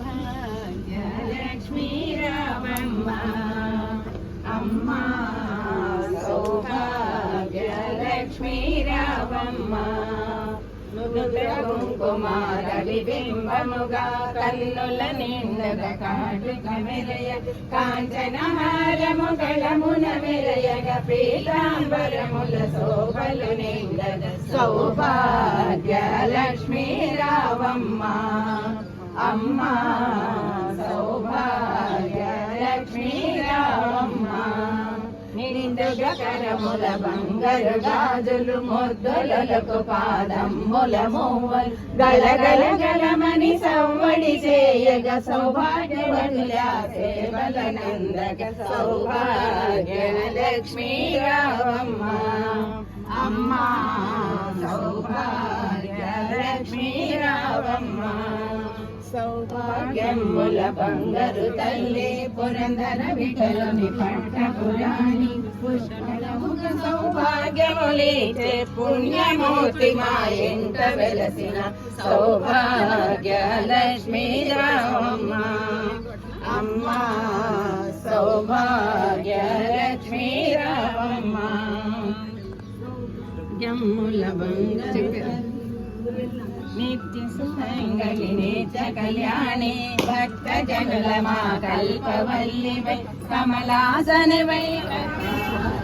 భాగ్యలక్ష్మీ రామమ్మ అమ్మ సౌభాగ్యలక్ష్మీ రామమ్మ కుంకుమారలిబింబముగా కల్లుల నిండగ కాటుక మెరయ. కాంచనహారము గళమున మెరయగ పీతాంబరముల శోభలు నిండగ సౌభాగ్య లక్ష్మీ రావమ్మ అమ్మ సౌభాగ్య లక్ష్మీ రావమ్మ నిండుగా కరముల బంగారు గాజులు ముద్దులకు పాదమ్ముల మూవలు. గలగల గలమని సవ్వడి చేయగ సౌభాగ్యవతుల సేవల నందగ సౌభాగ్య లక్ష్మీ రామమ్మ అమ్మా సౌభాగ్య లక్ష్మీ సౌభాగ్యముల బంగారు తల్లి పురందర విఠలని పట్ట పురాణి పుష్పముగ సౌభాగ్యములిచే పుణ్యమూర్తి మా ఇంట వెలసిన సౌభాగ్య లక్ష్మీ రామ అమ్మ సౌభాగ్య లక్ష్మీ రామమ్మ జమ్ముల బంగారు నిత్య సుమంగళి నిత్య కళ్యాణి భక్త జనుల మా కల్పవల్లి వై కమలాసన వై మాం